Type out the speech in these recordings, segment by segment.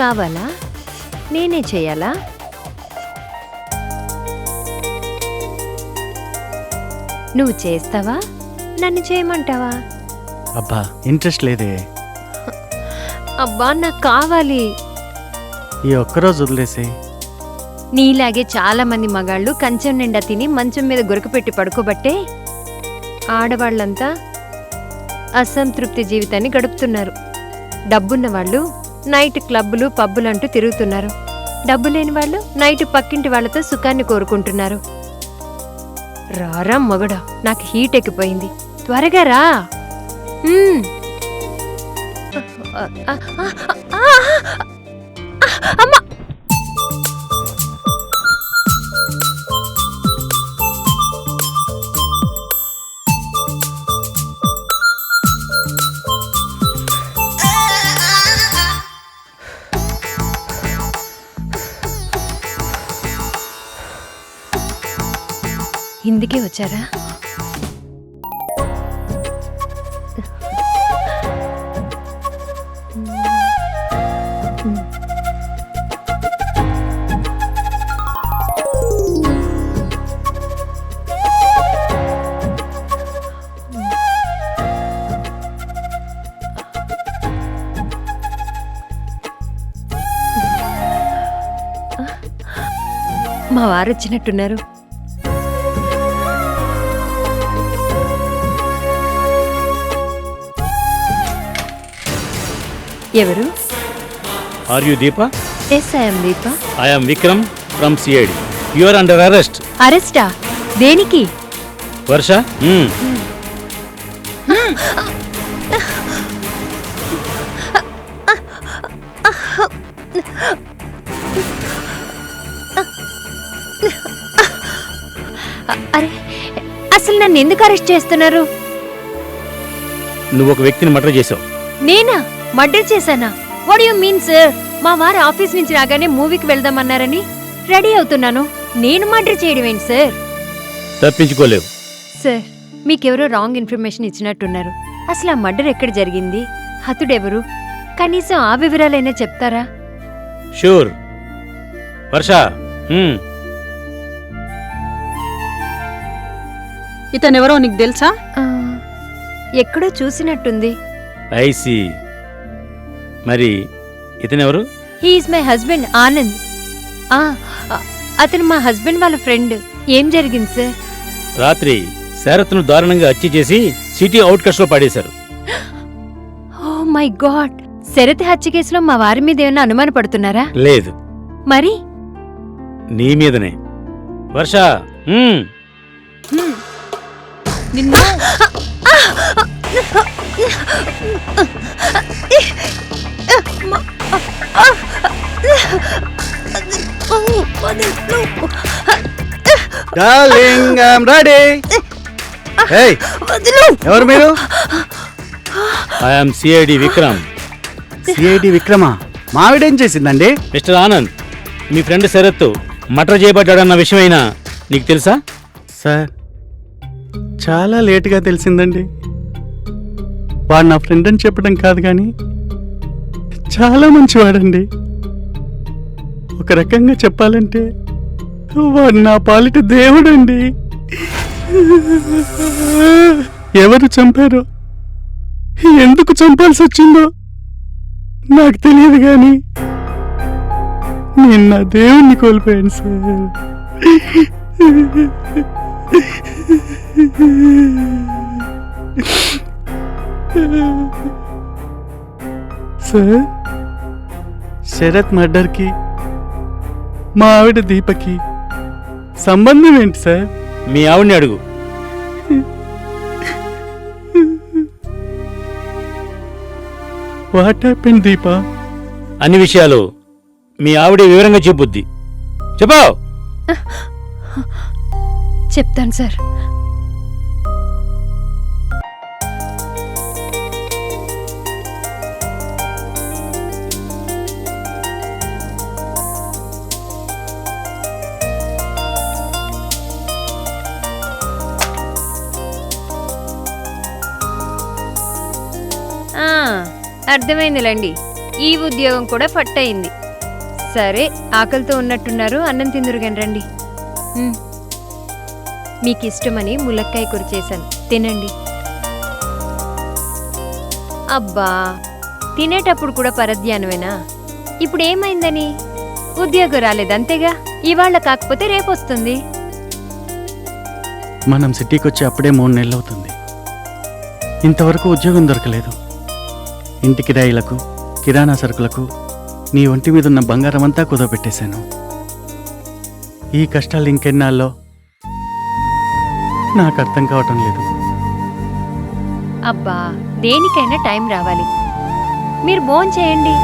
కావాలా? నేనే చేయాలా? నువ్వు చేస్తావా? నన్ను చేయమంటావా? అబ్బా ఇంట్రెస్ట్ లేదే. అబ్బా నాకు కావాలి. ఈ ఒక్కరోజు వదిలేసే. నీలాగే చాలా మంది మగాళ్ళు కంచం నిండా తిని మంచం మీద గురకపెట్టి పడుకోబట్టే ఆడవాళ్ళంతా అసంతృప్తి జీవితాన్ని గడుపుతున్నారు. డబ్బున్న వాళ్ళు నైట్ క్లబ్బులు పబ్బులంటూ తిరుగుతున్నారు. డబ్బు లేని వాళ్ళు నైట్ పక్కింటి వాళ్ళతో సుఖాన్ని కోరుకుంటున్నారు. రారా మొగడా నాకు హీట్ ఎక్కిపోయింది. త్వరగా రా. ఇందుకే వచ్చారా? మా వారు వచ్చినట్టున్నారు. ఎవరు? Are you Deepa yes I'm Deepa I am Vikram from CID you are under arrest అరెస్టా దేనికి? వర్ష. అ- అరే అసలు నన్ను ఎందుకు అరెస్ట్ చేస్తున్నారు? నువ్వు ఒక వ్యక్తిని మర్డర్ చేసావు. నేనా? మర్డర్ చేశానా? వాట్ యు మీన్ సార్ మా వారు ఆఫీస్ నుంచి రాగానే మూవీకి వెళ్దామన్నారని రెడీ అవుతున్నాను. నేను మర్డర్ చేయడం ఏంటి సార్ తప్పించుకోలేవు. సార్ మీకెవరో రాంగ్ ఇన్ఫర్మేషన్ ఇచ్చినట్టున్నారు. అసలు ఆ మర్డర్ ఎక్కడ జరిగింది? హతుడెవరు? కనీసం ఆ వివరాలైనా చెప్తారా? షూర్ వర్ష. ఇతనెవరో నీకు తెలుసా? ఆ, ఎక్కడో చూసినట్టుంది. ఐ సి మరి ఇతనెవరు? He is my husband Anand ఆ, అతను మా హస్బెండ్ వాళ్ళ ఫ్రెండ్ ఏం జరిగింది సార్ రాత్రి శరత్ను దారుణంగా హత్య చేసి సిటీ అవుట్కట్స్లో పడేశారు. ఓ మై గాడ్ శరత్ హత్య కేసులో మా వారి మీద ఏమైనా అనుమాన పడుతున్నారా? లేదు. మరి? నీ మీదనే. వర్ష. నిన్ను? డార్లింగ్ ఐఎమ్ రెడీ ఏయ్ ఎవరు మీరు? I am CID Vikram CID Vikram మావిడేం చేసిందండి? మిస్టర్ ఆనంద్ మీ ఫ్రెండ్ శరత్ మర్డర్ చేయబడ్డాడన్న విషయమైనా నీకు తెలుసా? సార్ చాలా లేటుగా తెలిసిందండి. వాడు నా ఫ్రెండ్ అని చెప్పడం కాదు కానీ చాలా మంచివాడండి. ఒక రకంగా చెప్పాలంటే వాడు నా పాలిట దేవుడండి. ఎవరు చంపారో ఎందుకు చంపాల్సి వచ్చిందో నాకు తెలియదు కానీ నేను నా దేవుణ్ణి కోల్పోయాను సార్. సార్ శరత్ మర్డర్కి మా ఆవిడ దీపకి సంబంధం ఏంటి సార్? మీ ఆవిడ్ని అడుగు. What happen Deepa? అన్ని విషయాలు మీ ఆవిడ వివరంగా చెప్పుద్ది చెప్పు. చెప్తాను సార్. అర్థమైందిలేండి. ఈ ఉద్యోగం కూడా పట్టయింది. సరే ఆకలితో ఉన్నట్టున్నారు అన్నం తిందురుగాని రండి. మీకు ఇష్టమని ములక్కాయ కూర చేశాను. తినండి. అబ్బా తినేటప్పుడు కూడా పరధ్యానమేనా? ఇప్పుడు ఏమైందని ఉద్యోగం రాలేదు అంతేగా ఇవాళ కాకపోతే రేపు వస్తుంది మనం సిటీకి వచ్చి అప్పుడే మూడు నెలలు అవుతుంది ఇంతవరకు ఉద్యోగం దొరకలేదు. ఇంటి కిరాయిలకు కిరాణా సరుకులకు నీ ఒంటి మీదున్న బంగారమంతా బంగారం అంతా కుదవపెట్టేశాను. ఈ కష్టాలు ఇంకెన్నాళ్ళో నాకు అర్థం కావటం లేదు. అబ్బా దేనికైనా టైం రావాలి. మీరు భోన్ చేయండి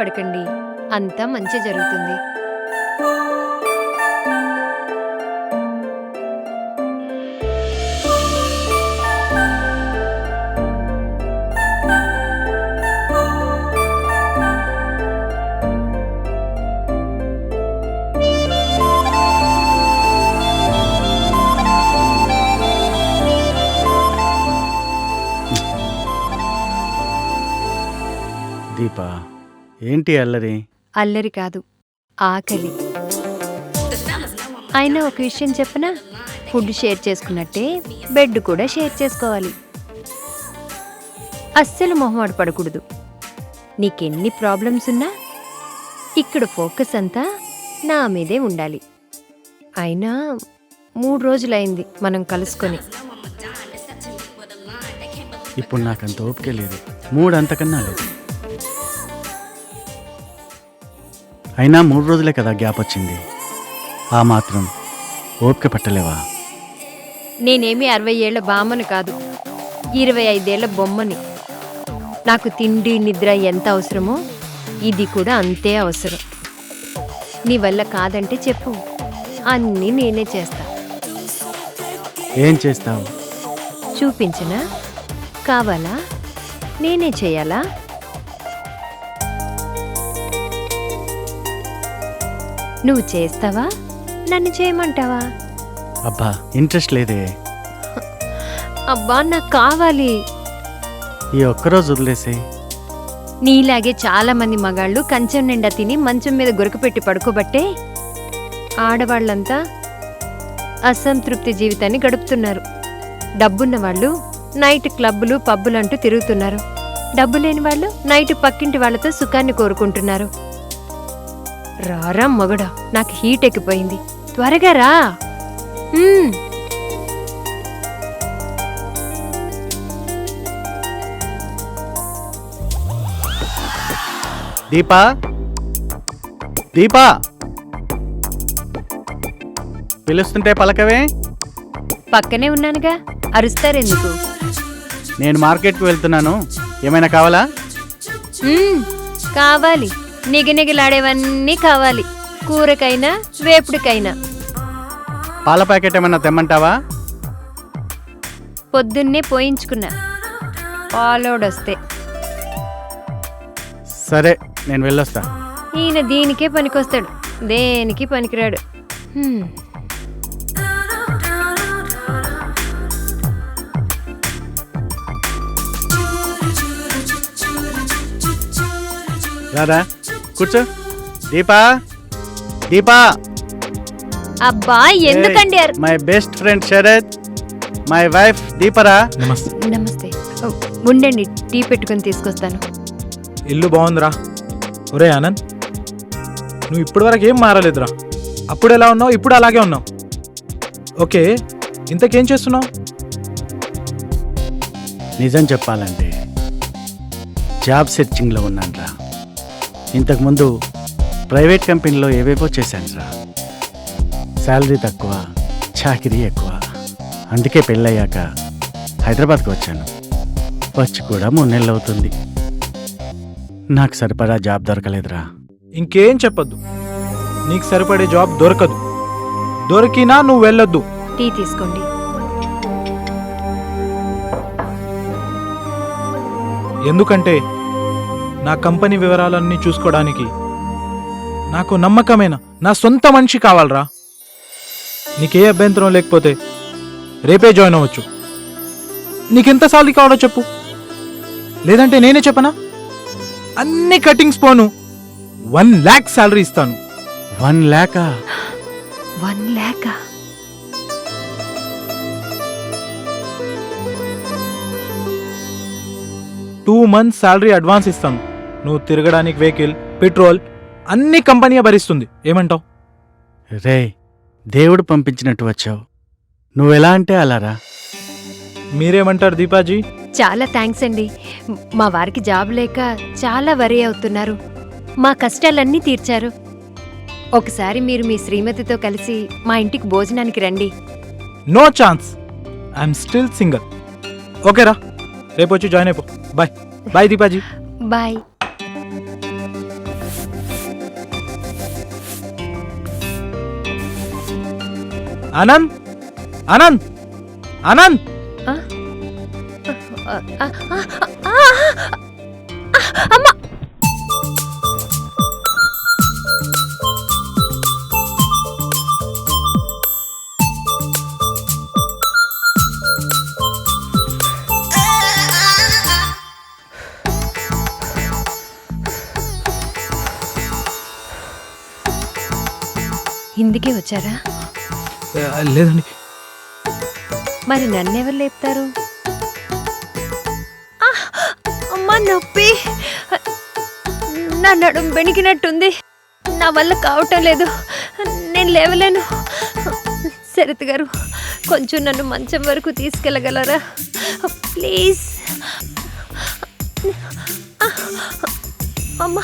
పడకండి. అంతా మంచి జరుగుతుంది. దీపా ఏంటి అల్లరి? అల్లరి కాదు ఆకలి. అయినా ఒక విషయం చెప్పనా? ఫుడ్ షేర్ చేసుకున్నట్టే బెడ్ కూడా షేర్ చేసుకోవాలి. అస్సలు మొహమాట పడకూడదు. నీకెన్ని ప్రాబ్లమ్స్ ఉన్నా ఇక్కడ ఫోకస్ అంతా నా మీదే ఉండాలి. అయినా మూడు రోజులైంది మనం కలుసుకొని. ఇప్పుడు నాకంత ఓపిక లేదు. మూడు అంతకన్నా లేదు. అయినా మూడు రోజులే కదా గ్యాప్ వచ్చింది. ఆ మాత్రం ఓపిక పట్టలేవా? నేనేమి అరవై ఏళ్ళ బామ్మని కాదు ఇరవై ఐదేళ్ళ బొమ్మని. నాకు తిండి నిద్ర ఎంత అవసరమో ఇది కూడా అంతే అవసరం. నీ వల్ల కాదంటే చెప్పు అన్నీ నేనే చేస్తా. ఏం చేస్తావు? చూపించనా? కావాలా? నేనే చేయాలా? నువ్వు చేస్తావా? నన్ను చేయమంటావా? అబ్బా ఇంట్రెస్ట్ లేదే. అబ్బా నాకు కావాలి. ఈ ఒక్కరోజు వదిలేసే నీలాగే చాలా మంది మగాళ్ళు కంచం నిండా తిని మంచం మీద గురకపెట్టి పడుకోబట్టే ఆడవాళ్ళంతా అసంతృప్తి జీవితాన్ని గడుపుతున్నారు. డబ్బున్న వాళ్ళు నైట్ క్లబ్బులు పబ్బులు అంటూ తిరుగుతున్నారు. డబ్బు లేని వాళ్ళు నైట్ పక్కింటి వాళ్ళతో సుఖాన్ని కోరుకుంటున్నారు. రారా మొగడా నాకు హీట్ ఎక్కిపోయింది. త్వరగా రా. దీపా? దీపా? పిలుస్తుంటే పలకవే? పక్కనే ఉన్నానుగా అరుస్తారెందుకు? నేను మార్కెట్కి వెళ్తున్నాను. ఏమైనా కావాలా? కావాలి. నిగనిగలాడేవన్నీ కావాలి. కూరకైనా వేపుడికైనా. పాల ప్యాకెట్ ఏమైనా తెమ్మంటావా? పొద్దున్నే పోయించుకున్నా. పాలోడొస్తే. సరే నేను వెళ్ళొస్తా. ఈయన దీనికే పనికొస్తాడు. దేనికి పనికిరాడు. హ్మ్. రారా? కూర్చో. దీపా. దీపా. అబ్బా ఎందుకండి అర్- my best friend Sharath. My wife దీపరా. నమస్తే. నమస్తే. ఓ, ఉండండి టీ పెట్టుకొని తీసుకొస్తాను. ఇల్లు బాగుందిరా. ఒరే ఆనంద్ నువ్వు ఇప్పటి వరకు ఏం మారలేదురా. అప్పుడు ఎలా ఉన్నావు? ఇప్పుడు అలాగే ఉన్నావు. ఓకే ఇంతకేం చేస్తున్నావు? నిజం చెప్పాలంటే జాబ్ సెర్చింగ్లో ఉన్నానురా. ఇంతకుముందు ప్రైవేట్ కంపెనీలో ఏవేవో చేశానురా శాలరీ తక్కువ చాకిరీ ఎక్కువ. అందుకే పెళ్ళయ్యాక హైదరాబాద్కి వచ్చాను. వచ్చి కూడా మూడు నెలలు అవుతుంది. నాకు సరిపడా జాబ్ దొరకలేదురా. ఇంకేం చెప్పొద్దు. నీకు సరిపడే జాబ్ దొరకదు. దొరికినా నువ్వు వెళ్ళొద్దు. టీ తీసుకోండి. ఎందుకంటే నా కంపెనీ వివరాలన్నీ చూసుకోవడానికి. నాకు నమ్మకమైన నా సొంత మనిషి కావాలరా. నీకే అభ్యంతరం లేకపోతే రేపే జాయిన్ అవ్వచ్చు. నీకెంత సాలరీ కావాలో చెప్పు. లేదంటే నేనే చెప్పనా? అన్ని కటింగ్స్ పోను. వన్ ల్యాక్ శాలరీ ఇస్తాను. One ల్యాకా one lakh two months salary advance ఇస్తాను. నువ్వు తిరగడానికి వెహికల్ పెట్రోల్ అన్ని కంపెనీ భరిస్తుంది. ఏమంటావు? రే దేవుడు పంపించినట్టు వచ్చావు. నువ్వెలా అంటే అలారా? మీరేమంటారు దీపాజీ? చాలా థ్యాంక్స్ అండి. మా వారికి జాబ్ లేక చాలా వరి అవుతున్నారు. మా కష్టాలన్నీ తీర్చారు. ఒకసారి మీరు మీ శ్రీమతితో కలిసి మా ఇంటికి భోజనానికి రండి. No chance. I'm still single. ఓకేరా రేపు వచ్చి జాయిన్ అయిపో. Bye. Bye Deepaji. Bye. Anand Anand Anand ఇందుకే వచ్చారా? లేదండి. మరి నన్నెవరు లేపుతారు? అమ్మా నొప్పి. నా నడుం బెణికినట్టుంది. నా వల్ల కావటం లేదు. నేను లేవలేను. శరత్ గారు కొంచెం నన్ను మంచం వరకు తీసుకెళ్ళగలరా? ప్లీజ్. అమ్మా.